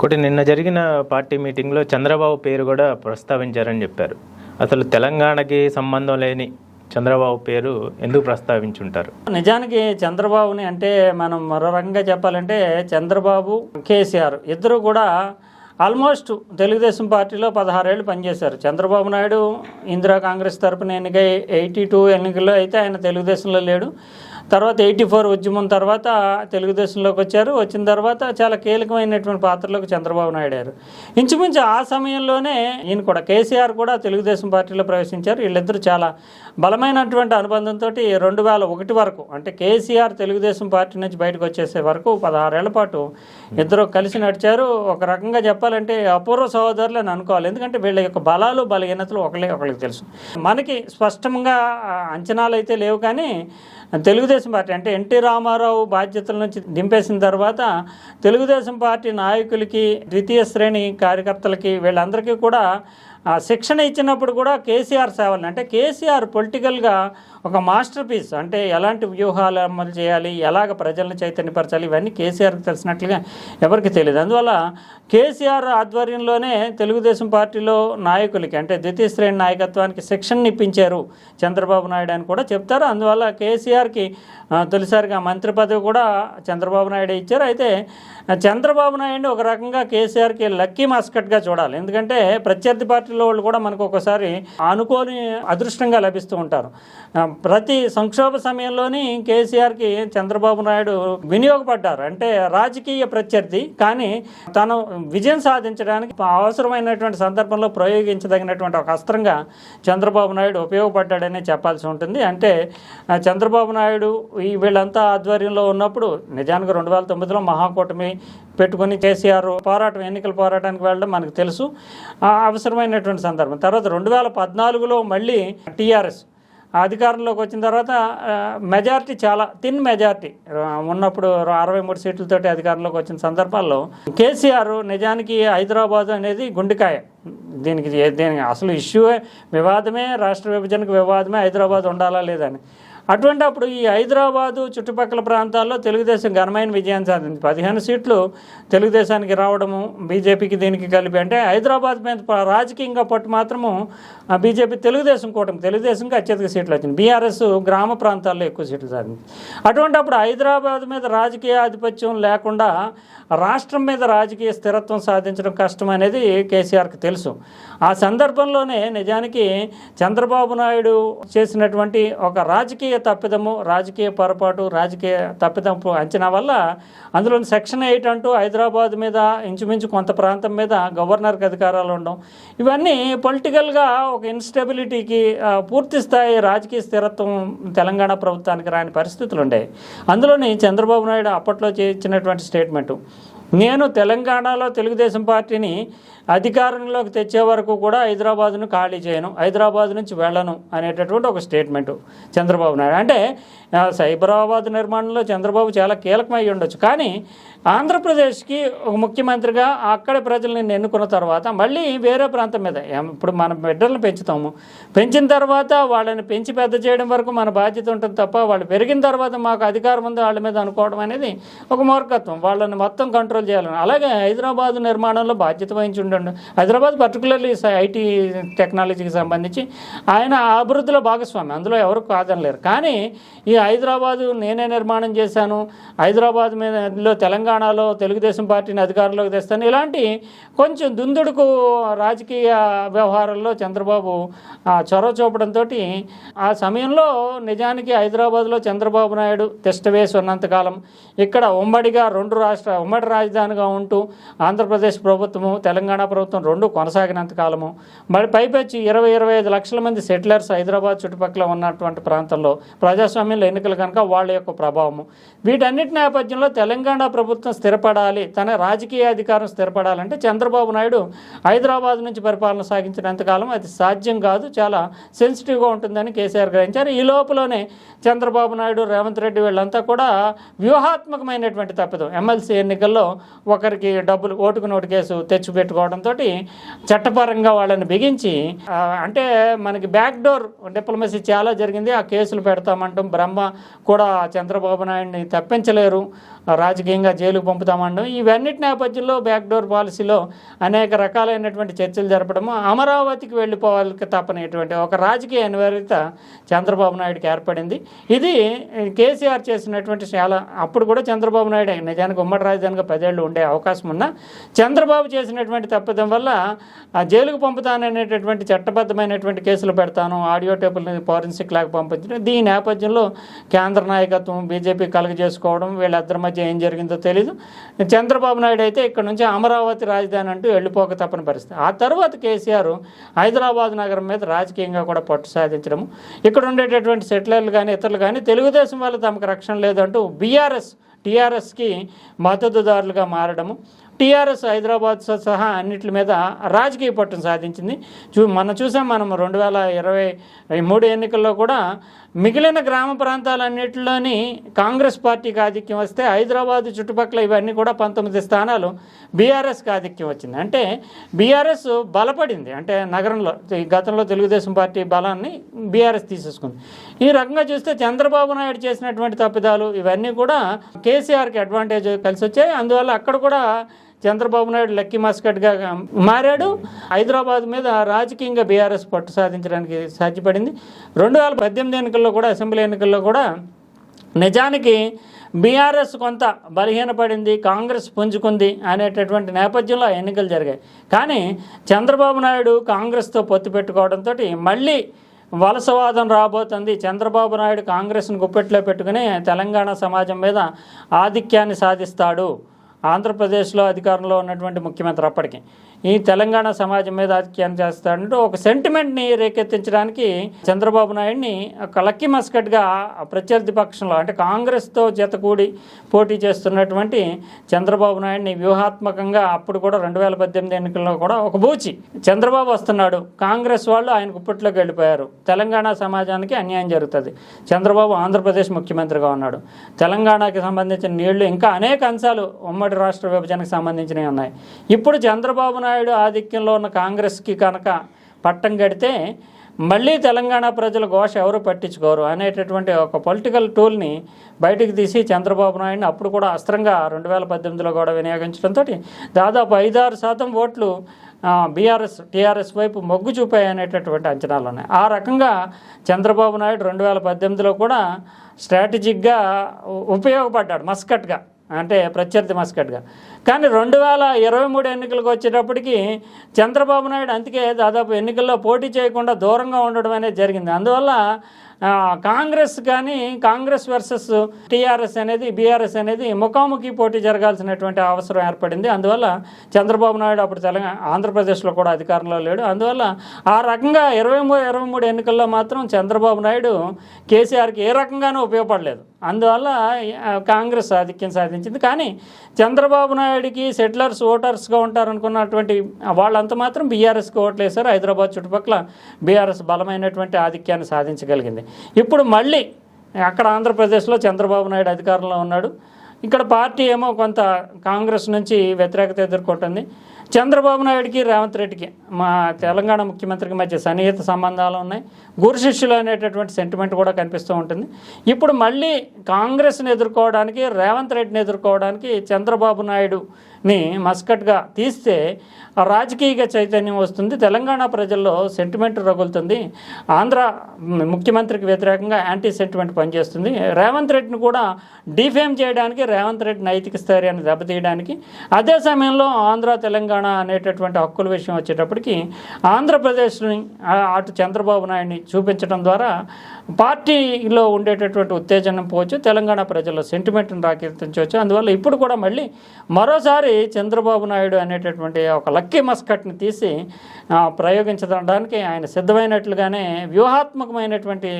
ఇంకోటి నిన్న జరిగిన పార్టీ మీటింగ్లో చంద్రబాబు పేరు కూడా ప్రస్తావించారని చెప్పారు. అసలు తెలంగాణకి సంబంధం లేని చంద్రబాబు పేరు ఎందుకు ప్రస్తావించుంటారు? నిజానికి చంద్రబాబుని అంటే మనం మరో రకంగా చెప్పాలంటే చంద్రబాబు కేసీఆర్ ఇద్దరు కూడా ఆల్మోస్ట్ తెలుగుదేశం పార్టీలో పదహారేళ్ళు పనిచేశారు. చంద్రబాబు నాయుడు ఇందిరా కాంగ్రెస్ తరపున ఎన్నికై ఎయిటీ టూ ఎన్నికల్లో అయితే ఆయన తెలుగుదేశంలో లేడు. తర్వాత ఎయిటీ ఫోర్ ఉద్యమం తర్వాత తెలుగుదేశంలోకి వచ్చారు. వచ్చిన తర్వాత చాలా కీలకమైనటువంటి పాత్రలోకి చంద్రబాబు నాయుడు గారు. ఇంచుమించు ఆ సమయంలోనే ఈయన కూడా కేసీఆర్ కూడా తెలుగుదేశం పార్టీలో ప్రవేశించారు. వీళ్ళిద్దరూ చాలా బలమైనటువంటి అనుబంధంతో రెండు వేల ఒకటి వరకు అంటే కేసీఆర్ తెలుగుదేశం పార్టీ నుంచి బయటకు వచ్చేసే వరకు పదహారేళ్ళ పాటు ఇద్దరు కలిసి నడిచారు. ఒక రకంగా చెప్పాలంటే అపూర్వ సహోదరులు అని అనుకోవాలి. ఎందుకంటే వీళ్ళ యొక్క బలాలు బలహీనతలు ఒకళ్ళే ఒకరికి తెలుసు. మనకి స్పష్టంగా అంచనాలు అయితే లేవు కానీ తెలుగుదేశం పార్టీ అంటే ఎన్టీ రామారావు బాధ్యతల నుంచి దింపేసిన తర్వాత తెలుగుదేశం పార్టీ నాయకులకి ద్వితీయ శ్రేణి కార్యకర్తలకి వీళ్ళందరికీ కూడా శిక్షణ ఇచ్చినప్పుడు కూడా కేసీఆర్ సేవలు అంటే కేసీఆర్ పొలిటికల్గా ఒక మాస్టర్ పీస్ అంటే ఎలాంటి వ్యూహాలు అమలు చేయాలి ఎలాగ ప్రజలను చైతన్యపరచాలి ఇవన్నీ కేసీఆర్కి తెలిసినట్లుగా ఎవరికి తెలియదు. అందువల్ల కేసీఆర్ ఆధ్వర్యంలోనే తెలుగుదేశం పార్టీలో నాయకులకి అంటే ద్వితీయ శ్రేణి నాయకత్వానికి శిక్షణ ఇప్పించారు చంద్రబాబు నాయుడు అని కూడా చెప్తారు. అందువల్ల కేసీఆర్కి తొలిసారిగా మంత్రి పదవి కూడా చంద్రబాబు నాయుడు ఇచ్చారు. అయితే చంద్రబాబు నాయుడు ఒక రకంగా కేసీఆర్కి లక్కీ మాస్కట్గా చూడాలి. ఎందుకంటే ప్రత్యర్థి పార్టీలో వాళ్ళు కూడా మనకు ఒకసారి అనుకోని అదృష్టంగా లభిస్తూ ఉంటారు. ప్రతి సంక్షోభ సమయంలోని కేసీఆర్కి చంద్రబాబు నాయుడు వినియోగపడ్డారు. అంటే రాజకీయ ప్రత్యర్థి కానీ తను విజయం సాధించడానికి అవసరమైనటువంటి సందర్భంలో ప్రయోగించదగినటువంటి ఒక అస్త్రంగా చంద్రబాబు నాయుడు ఉపయోగపడ్డాడనే చెప్పాల్సి ఉంటుంది. అంటే చంద్రబాబు నాయుడు ఈ వీళ్ళంతా ఆధ్వర్యంలో ఉన్నప్పుడు నిజానికి రెండు వేల తొమ్మిదిలో మహాకూటమి పెట్టుకుని కేసీఆర్ పోరాటం ఎన్నికల పోరాటానికి వెళ్ళడం మనకు తెలుసు. ఆ, అవసరమైనటువంటి సందర్భం. తర్వాత రెండు వేల పద్నాలుగులో మళ్ళీ టీఆర్ఎస్ అధికారంలోకి వచ్చిన తర్వాత మెజారిటీ చాలా థిన్ మెజారిటీ. ఉన్నప్పుడు అరవై మూడు సీట్లతోటి అధికారంలోకి వచ్చిన సందర్భాల్లో కేసీఆర్ నిజానికి హైదరాబాద్ అనేది గుండెకాయ. దీనికి దీనికి అసలు ఇష్యూ వివాదమే రాష్ట్ర విభజనకు వివాదమే హైదరాబాద్ ఉండాలా లేదని అటువంటి అప్పుడు ఈ హైదరాబాదు చుట్టుపక్కల ప్రాంతాల్లో తెలుగుదేశం ఘనమైన విజయం సాధించింది పదిహేను సీట్లు తెలుగుదేశానికి రావడము బీజేపీకి దీనికి కలిపి అంటే హైదరాబాద్ మీద రాజకీయంగా పట్టు మాత్రము ఆ బీజేపీ తెలుగుదేశం కూటమి తెలుగుదేశంకి అత్యధిక సీట్లు వచ్చింది. బీఆర్ఎస్ గ్రామ ప్రాంతాల్లో ఎక్కువ సీట్లు సాధించింది అటువంటి అప్పుడు హైదరాబాద్ మీద రాజకీయ ఆధిపత్యం లేకుండా రాష్ట్రం మీద రాజకీయ స్థిరత్వం సాధించడం కష్టం అనేది కేసీఆర్కి తెలుసు. ఆ సందర్భంలోనే నిజానికి చంద్రబాబు నాయుడు చేసినటువంటి ఒక రాజకీయ రాజకీయ తప్పిదము రాజకీయ పొరపాటు రాజకీయ తప్పిదము అంచనా వల్ల అందులో సెక్షన్ ఎయిట్ అంటూ హైదరాబాద్ మీద ఇంచుమించు కొంత ప్రాంతం మీద గవర్నర్కి అధికారాలు ఉండడం. ఇవన్నీ పొలిటికల్గా ఒక ఇన్స్టెబిలిటీకి పూర్తి స్థాయి రాజకీయ స్థిరత్వం తెలంగాణ ప్రభుత్వానికి రాని పరిస్థితులు ఉండేవి అందులోని చంద్రబాబు నాయుడు అప్పట్లో చేసినటువంటి స్టేట్మెంటు నేను తెలంగాణలో తెలుగుదేశం పార్టీని అధికారంలోకి తెచ్చే వరకు కూడా హైదరాబాద్ను ఖాళీ చేయను హైదరాబాద్ నుంచి వెళ్ళను అనేటటువంటి ఒక స్టేట్మెంటు చంద్రబాబు నాయుడు. అంటే సైబరాబాద్ నిర్మాణంలో చంద్రబాబు చాలా కీలకమై ఉండొచ్చు. కానీ ఆంధ్రప్రదేశ్కి ఒక ముఖ్యమంత్రిగా అక్కడి ప్రజల్ని ఎన్నుకున్న తర్వాత మళ్ళీ వేరే ప్రాంతం మీద ఇప్పుడు మన బిడ్డలను పెంచుతాము. పెంచిన తర్వాత వాళ్ళని పెంచి పెద్ద చేయడం వరకు మన బాధ్యత ఉంటుంది తప్ప వాళ్ళు పెరిగిన తర్వాత మాకు అధికారం ఉంది వాళ్ళ మీద అనుకోవడం అనేది ఒక మూర్ఖత్వం. వాళ్ళని మొత్తం కంట్రోల్ చేయాలని. అలాగే హైదరాబాద్ నిర్మాణంలో బాధ్యత వహించి ఉండండి హైదరాబాద్ పర్టికులర్లీ ఐటీ టెక్నాలజీకి సంబంధించి ఆయన ఆ అభివృద్ధిలో భాగస్వామి. అందులో ఎవరు కాదనలేరు కానీ ఈ హైదరాబాదు నేనే నిర్మాణం చేశాను. హైదరాబాద్ మీదలో తెలంగాణలో తెలుగుదేశం పార్టీని అధికారంలోకి తెస్తాను. ఇలాంటి కొంచెం దుందుడుకు రాజకీయ వ్యవహారాల్లో చంద్రబాబు చొరవ చూపడంతో ఆ సమయంలో నిజానికి హైదరాబాద్లో చంద్రబాబు నాయుడు తిష్టవేసి ఉన్నంతకాలం ఇక్కడ ఉమ్మడిగా రెండు రాష్ట్ర ఉమ్మడి రాజధానిగా ఉంటూ ఆంధ్రప్రదేశ్ ప్రభుత్వము తెలంగాణ ప్రభుత్వం రెండు కొనసాగినంత కాలము. మరి పైపెచ్చి ఇరవై ఇరవై ఐదు లక్షల మంది సెటిలర్స్ హైదరాబాద్ చుట్టుపక్కల ఉన్నటువంటి ప్రాంతంలో ప్రజాస్వామ్యంలో ఎన్నికలు కనుక వాళ్ళ యొక్క ప్రభావము. వీటన్నిటి నేపథ్యంలో తెలంగాణ ప్రభుత్వం స్థిరపడాలి తన రాజకీయ అధికారం స్థిరపడాలంటే చంద్రబాబు నాయుడు హైదరాబాద్ నుంచి పరిపాలన సాగించినంతకాలం అది సాధ్యం కాదు చాలా సెన్సిటివ్గా ఉంటుందని కేసీఆర్ గ్రహించారు. ఈ లోపలనే చంద్రబాబు నాయుడు రేవంత్ రెడ్డి వీళ్ళంతా కూడా వ్యూహాత్మకమైనటువంటి తప్పిదం. ఎమ్మెల్సీ ఎన్నికల్లో ఒకరికి డబ్బులు ఓటుకు నోటు కేసు తెచ్చిపెట్టుకోవడం రావడంతో చట్టపరంగా వాళ్ళని బిగించి అంటే మనకి బ్యాక్ డోర్ డిప్లొమసీ చాలా జరిగింది. ఆ కేసులు పెడతామంటాం. బ్రహ్మ కూడా చంద్రబాబు నాయుడిని తప్పించలేరు. రాజకీయంగా జైలుకు పంపుతామండడం ఇవన్నిటి నేపథ్యంలో బ్యాక్డోర్ పాలసీలో అనేక రకాలైనటువంటి చర్చలు జరపడము. అమరావతికి వెళ్ళిపోవాలి తప్పనేటువంటి ఒక రాజకీయ అనివార్యత చంద్రబాబు నాయుడుకి ఏర్పడింది. ఇది కేసీఆర్ చేసినటువంటి చాలా అప్పుడు కూడా చంద్రబాబు నాయుడు నిజానికి ఉమ్మడి రాజధానిగా పదేళ్ళు ఉండే అవకాశం ఉన్నా చంద్రబాబు చేసినటువంటి తప్పిదం వల్ల ఆ జైలుకు పంపుతాననేటటువంటి చట్టబద్ధమైనటువంటి కేసులు పెడతాను ఆడియో టేపుల్ని ఫోరెన్సిక్ లాగా పంపించడం. దీని నేపథ్యంలో కేంద్ర నాయకత్వం బీజేపీ కలుగజేసుకోవడం వీళ్ళిద్దరి మధ్య ఏం జరిగిందో తెలీదు. చంద్రబాబు నాయుడు అయితే ఇక్కడ నుంచి అమరావతి రాజధాని అంటూ వెళ్ళిపోక తప్పని పరిస్థితి. ఆ తర్వాత కేసీఆర్ హైదరాబాద్ నగరం మీద రాజకీయంగా కూడా పట్టు సాధించడము ఇక్కడ ఉండేటటువంటి సెటిలర్లు కానీ ఇతరులు కానీ తెలుగుదేశం వాళ్ళు తమకు రక్షణ లేదంటూ బీఆర్ఎస్ టీఆర్ఎస్కి మద్దతుదారులుగా మారడము టీఆర్ఎస్ హైదరాబాద్ సహా అన్నిటి మీద రాజకీయ పట్టును సాధించింది. చూ మనం చూసాం మనం రెండు వేల ఇరవై మూడు ఎన్నికల్లో కూడా మిగిలిన గ్రామ ప్రాంతాలన్నింటిలోని కాంగ్రెస్ పార్టీకి ఆధిక్యం వస్తే హైదరాబాద్ చుట్టుపక్కల ఇవన్నీ కూడా పంతొమ్మిది స్థానాలు బీఆర్ఎస్కి ఆధిక్యం వచ్చింది. అంటే బీఆర్ఎస్ బలపడింది. అంటే నగరంలో ఈ గతంలో తెలుగుదేశం పార్టీ బలాన్ని బీఆర్ఎస్ తీసేసుకుంది. ఈ రకంగా చూస్తే చంద్రబాబు నాయుడు చేసినటువంటి తప్పిదాలు ఇవన్నీ కూడా కేసీఆర్కి అడ్వాంటేజ్ కలిసి వచ్చాయి అందువల్ల అక్కడ కూడా చంద్రబాబు నాయుడు లక్కీ మాస్కట్గా మారాడు. హైదరాబాద్ మీద రాజకీయంగా బీఆర్ఎస్ పట్టు సాధించడానికి సాధ్యపడింది. రెండు వేల పద్దెనిమిది ఎన్నికల్లో కూడా అసెంబ్లీ ఎన్నికల్లో కూడా నిజానికి బీఆర్ఎస్ కొంత బలహీనపడింది కాంగ్రెస్ పుంజుకుంది అనేటటువంటి నేపథ్యంలో ఎన్నికలు జరిగాయి. కానీ చంద్రబాబు నాయుడు కాంగ్రెస్తో పొత్తు పెట్టుకోవడంతో మళ్ళీ వలసవాదం రాబోతుంది. చంద్రబాబు నాయుడు కాంగ్రెస్ను గుప్పెట్లో పెట్టుకుని తెలంగాణ సమాజం మీద ఆధిక్యాన్ని సాధిస్తాడు. ఆంధ్రప్రదేశ్లో అధికారంలో ఉన్నటువంటి ముఖ్యమంత్రి అప్పటికి. ఈ తెలంగాణ సమాజం మీద ఆధిక్యం చేస్తాడంటూ ఒక సెంటిమెంట్ని రేకెత్తించడానికి చంద్రబాబు నాయుడిని ఒక లక్కీ మస్కట్గా ప్రత్యర్థి పక్షంలో అంటే కాంగ్రెస్తో జతకూడి పోటీ చేస్తున్నటువంటి చంద్రబాబు నాయుడిని వ్యూహాత్మకంగా అప్పుడు కూడా రెండు వేల పద్దెనిమిది ఎన్నికల్లో కూడా ఒక బూచి చంద్రబాబు వస్తున్నాడు. కాంగ్రెస్ వాళ్ళు ఆయన కుప్పట్లోకి వెళ్ళిపోయారు. తెలంగాణ సమాజానికి అన్యాయం జరుగుతుంది. చంద్రబాబు ఆంధ్రప్రదేశ్ ముఖ్యమంత్రిగా ఉన్నాడు. తెలంగాణకి సంబంధించిన నీళ్ళు ఇంకా అనేక అంశాలు ఉమ్మడి రాష్ట్ర విభజనకు సంబంధించినవి ఉన్నాయి. ఇప్పుడు చంద్రబాబు నాయుడు నాయుడు ఆధిక్యంలో ఉన్న కాంగ్రెస్కి కనుక పట్టం కడితే మళ్ళీ తెలంగాణ ప్రజల ఘోష ఎవరు పట్టించుకోరు అనేటటువంటి ఒక పొలిటికల్ టూల్ని బయటకు తీసి చంద్రబాబు నాయుడిని అప్పుడు కూడా అస్త్రంగా రెండు వేల పద్దెనిమిదిలో కూడా వినియోగించడంతో దాదాపు ఐదారు శాతం ఓట్లు బీఆర్ఎస్ టీఆర్ఎస్ వైపు మొగ్గు చూపాయి అనేటటువంటి అంచనాలు ఉన్నాయి. ఆ రకంగా చంద్రబాబు నాయుడు రెండు వేల పద్దెనిమిదిలో కూడా స్ట్రాటజిక్గా ఉపయోగపడ్డాడు మస్కట్గా. అంటే ప్రత్యర్థి మస్కట్గా. కానీ రెండు వేల ఇరవై మూడు ఎన్నికలకు వచ్చేటప్పటికి చంద్రబాబు నాయుడు అందుకే దాదాపు ఎన్నికల్లో పోటీ చేయకుండా దూరంగా ఉండడం అనేది జరిగింది. అందువల్ల కాంగ్రెస్ కానీ కాంగ్రెస్ వర్సెస్ టీఆర్ఎస్ అనేది బీఆర్ఎస్ అనేది ముఖాముఖి పోటీ జరగాల్సినటువంటి అవసరం ఏర్పడింది. అందువల్ల చంద్రబాబు నాయుడు అప్పుడు తెలంగాణ ఆంధ్రప్రదేశ్లో కూడా అధికారంలో లేడు. అందువల్ల ఆ రకంగా ఇరవై మూడు ఇరవై మూడు ఎన్నికల్లో మాత్రం చంద్రబాబు నాయుడు కేసీఆర్కి ఏ రకంగానూ ఉపయోగపడలేదు. అందువల్ల కాంగ్రెస్ ఆధిక్యం సాధించింది. కానీ చంద్రబాబు నాయుడికి సెటిలర్స్ ఓటర్స్గా ఉంటారనుకున్నటువంటి వాళ్ళంతా మాత్రం బీఆర్ఎస్కి ఓట్లు వేశారు హైదరాబాద్ చుట్టుపక్కల బీఆర్ఎస్ బలమైనటువంటి ఆధిక్యాన్ని సాధించగలిగింది. ఇప్పుడు మళ్ళీ అక్కడ ఆంధ్రప్రదేశ్లో చంద్రబాబు నాయుడు అధికారంలో ఉన్నాడు. ఇక్కడ పార్టీ ఏమో కొంత కాంగ్రెస్ నుంచి వ్యతిరేకత ఎదుర్కొంటుంది. చంద్రబాబు నాయుడికి రేవంత్ రెడ్డికి మా తెలంగాణ ముఖ్యమంత్రికి మధ్య సన్నిహిత సంబంధాలు ఉన్నాయి. గురు శిష్యులు అనేటటువంటి సెంటిమెంట్ కూడా కనిపిస్తూ ఉంటుంది. ఇప్పుడు మళ్ళీ కాంగ్రెస్ని ఎదుర్కోవడానికి రేవంత్ రెడ్డిని ఎదుర్కోవడానికి చంద్రబాబు నాయుడు ని మస్కట్గా తీస్తే రాజకీయ చైతన్యం వస్తుంది. తెలంగాణ ప్రజల్లో సెంటిమెంట్ రగులుతుంది. ఆంధ్ర ముఖ్యమంత్రికి వ్యతిరేకంగా యాంటీ సెంటిమెంట్ పనిచేస్తుంది. రేవంత్ రెడ్డిని కూడా డిఫేమ్ చేయడానికి రేవంత్ రెడ్డి నైతిక స్థైర్యాన్ని దెబ్బతీయడానికి అదే సమయంలో ఆంధ్ర తెలంగాణ అనేటటువంటి హక్కుల విషయం వచ్చేటప్పటికి ఆంధ్రప్రదేశ్ని అటు చంద్రబాబు నాయుడిని చూపించడం ద్వారా పార్టీలో ఉండేటటువంటి ఉత్తేజనం పోవచ్చు తెలంగాణ ప్రజల్లో సెంటిమెంట్ని రాకెత్తించవచ్చు. అందువల్ల ఇప్పుడు కూడా మళ్ళీ మరోసారి చంద్రబాబు నాయుడు అనేటటువంటి ఒక లక్కీ మస్కట్ని తీసి ప్రయోగించడానికి ఆయన సిద్ధమైనట్లుగానే వ్యూహాత్మకమైనటువంటి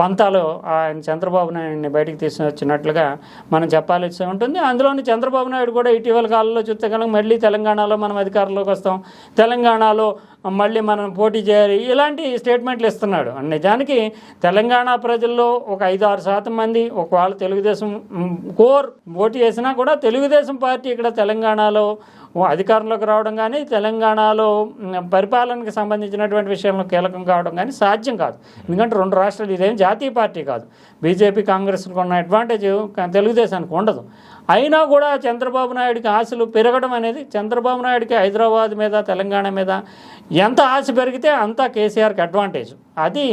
పంతాలు ఆయన చంద్రబాబు నాయుడిని బయటికి తీసుకొచ్చినట్లుగా మనం చెప్పాల్సి ఉంటుంది. అందులోని చంద్రబాబు నాయుడు కూడా ఇటీవల కాలంలో చూస్తే కనుక మళ్ళీ తెలంగాణలో మనం అధికారంలోకి వస్తాం. తెలంగాణలో మళ్ళీ మనం పోటీ చేయాలి. ఇలాంటి స్టేట్మెంట్లు ఇస్తున్నాడు. నిజానికి తెలంగాణ ప్రజల్లో ఒక ఐదు ఆరు శాతం మంది ఒకవేళ తెలుగుదేశం కోర్ పోటీ చేసినా కూడా తెలుగుదేశం పార్టీ ఇక్కడ తెలంగాణలో అధికారంలోకి రావడం కానీ తెలంగాణలో పరిపాలనకి పరిపాలనకు సంబంధించినటువంటి విషయంలో కీలకం కావడం కానీ సాధ్యం కాదు. ఎందుకంటే రెండు రాష్ట్రాలు ఇదేం జాతీయ పార్టీ కాదు. బీజేపీ కాంగ్రెస్కి ఉన్న అడ్వాంటేజ్ తెలుగుదేశానికి ఉండదు. అయినా కూడా చంద్రబాబు నాయుడికి ఆశలు పెరగడం అనేది చంద్రబాబు నాయుడికి హైదరాబాద్ మీద తెలంగాణ మీద ఎంత ఆశ పెరిగితే అంత కేసీఆర్కి అడ్వాంటేజ్ అది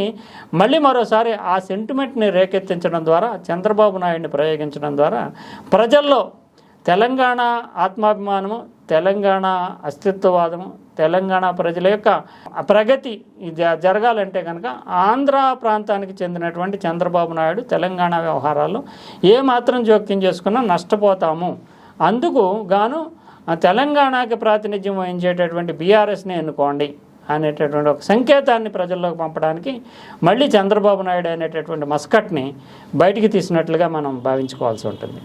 మళ్ళీ మరోసారి ఆ సెంటిమెంట్ని రేకెత్తించడం ద్వారా చంద్రబాబు నాయుడిని ప్రయోగించడం ద్వారా ప్రజల్లో తెలంగాణ ఆత్మాభిమానము తెలంగాణ అస్తిత్వవాదము తెలంగాణ ప్రజల యొక్క ప్రగతి ఇది జరగాలంటే కనుక ఆంధ్ర ప్రాంతానికి చెందినటువంటి చంద్రబాబు నాయుడు తెలంగాణ వ్యవహారాల్లో ఏమాత్రం జోక్యం చేసుకున్నా నష్టపోతాము. అందుకు గాను తెలంగాణకి ప్రాతినిధ్యం వహించేటటువంటి బీఆర్ఎస్ని ఎన్నుకోండి అనేటటువంటి ఒక సంకేతాన్ని ప్రజల్లోకి పంపడానికి మళ్ళీ చంద్రబాబు నాయుడు అనేటటువంటి మస్కట్ని బయటికి తీసినట్లుగా మనం భావించుకోవాల్సి ఉంటుంది.